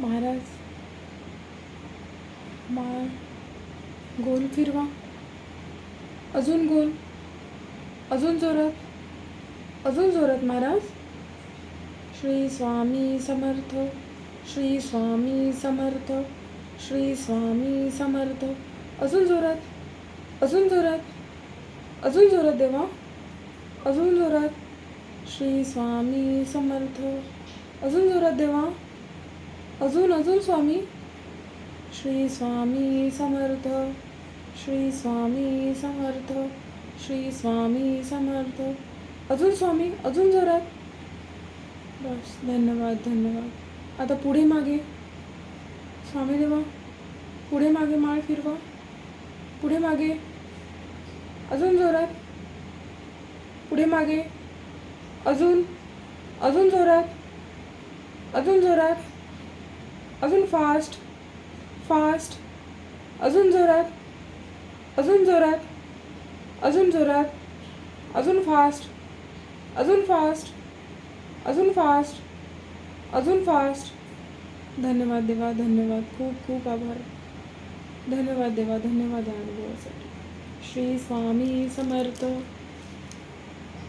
महाराज मा गोल फिरवा. अजून गोल अजून जोरात अजून जोरात महाराज. श्री स्वामी समर्थ श्री स्वामी समर्थ श्री स्वामी समर्थ. अजून जोरात अजून जोरात अजून जोरात देवा. अजून जोरात श्री स्वामी समर्थ. अजून जोरात देवा. अजून अजून स्वामी? श्री स्वामी समर्थ श्री स्वामी समर्थ श्री स्वामी समर्थ. अजून स्वामी अजून जोरात बस धन्यवाद धन्यवाद. आता पुढे मागे. स्वामी देवा पुढे मागे माळ फिरवा. पुढे मागे. अजून जोरात. पुढे मागे. अजून अजून जोरात. अजून जोरात. अजून फास्ट फास्ट, अजून जोरात अजून जोरात अजून जोरात, अजून फास्ट अजून फास्ट अजून फास्ट अजून फास्ट। धन्यवाद देवा, धन्यवाद खूप खूप आभार। धन्यवाद देवा, धन्यवाद या अनुभवासाठी श्री स्वामी समर्थ।